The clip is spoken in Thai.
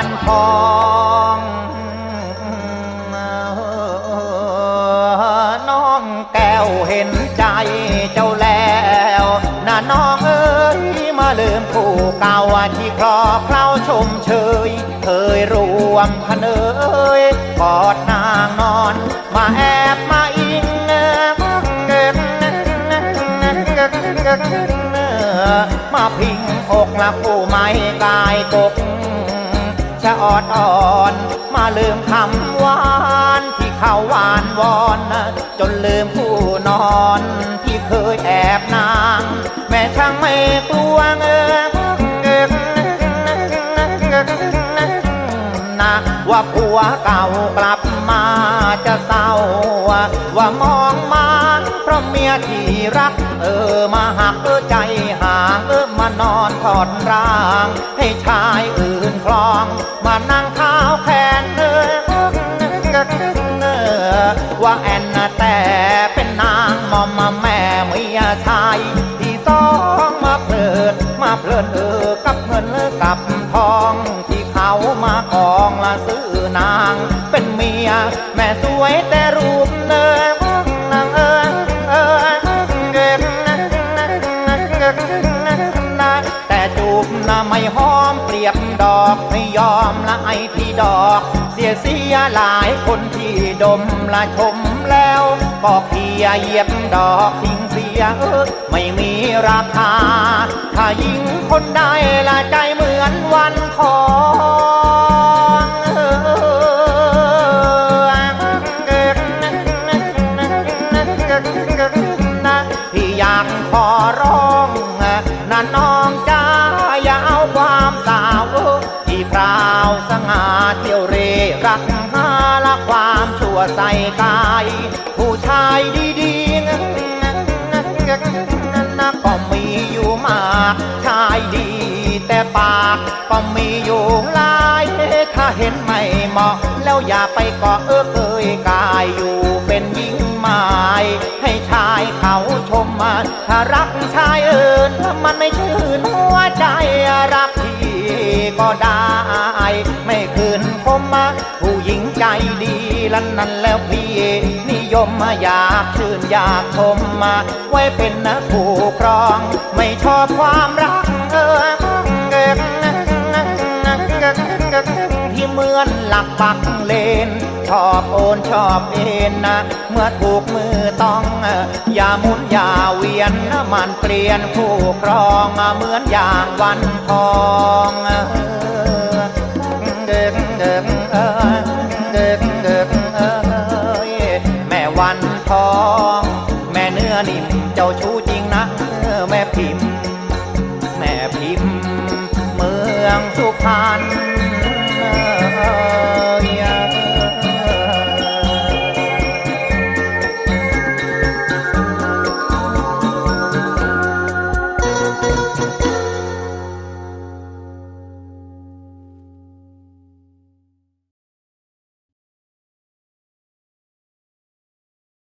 วันทองน้องแก้วเห็นใจเจ้าแล้วน่ะน้องเอ้ยมาลืมผู้เก่าที่คลอเคล้าชมเชยเคยรวมพนเอยกอดนางนอน มาแอบมาอิงมาพิงอกละผู้ไม่กายกก ชะออดอ่อนมาลืมคำหวานที่เขาหวานวอน จนลืมผู้นอนที่เคยแอบนาง แม่ช่างไม่กลัวเงนะว่าผัวเก่ากลับมาจะเศร้า ว่ามองมาเพราะเมียที่รัก เออมาหักเออใจหา นอนทอดร่าง ให้ชายอื่นคลอง มานั่งเท้าแขนเออว่าแอนน่ะแต่เป็นนางมอมมาแม่เมียชายที่ต้องมาเพลิดมาเพลินเออกับเงินกับทองที่เขามากองละซื้อนาง เป็นเมีย แม่สวยแต่รูปเนินางเออเออเก็บแต่จู ไม่หอมเปรียบดอกไม่ยอมละไอที่ดอก เสียเสียหลายคนที่ดมละชมแล้วก็เพียเหยียบดอกทิ้งเสียเออไม่มีราคา ถ้ายิงคนได้ละใจเหมือนวันทองพี่อยากขอร้องนะน้อง เที่ยวเรรักหาละความชั่วใส่กาย ผู้ชายดีๆนะก็มีอยู่มากชายดี แต่ปากก็มีอยู่หลาย ถ้าเห็นไม่เหมาะ แล้วอย่าไปกาะเออเคยกายอยู่เป็นหญิงไม้ให้ชายเขาชมมาถ้ารักชายเอินมันไม่ชื่นหัวใจรักพี่ก็ได้ไม่คืน มมาผู้หญิงใจดีลันนั้นแล้วพี่นิยมมาอยากชื่นอยากชมมา ไว้เป็นนะผู้ครอง ไม่ชอบความรักเออที่เหมือนหลักปักเลน ชอบโอนชอบเอ็นนะ เมื่อถูกมือต้อง อย่าหมุนอย่าเวียนมันเปลี่ยนผู้ครองเหมือนอย่างวันทอง อนิ่มเจ้าชู้จริงนะแม่พิมพ์ แม่พิมพ์ เมืองสุพรรณ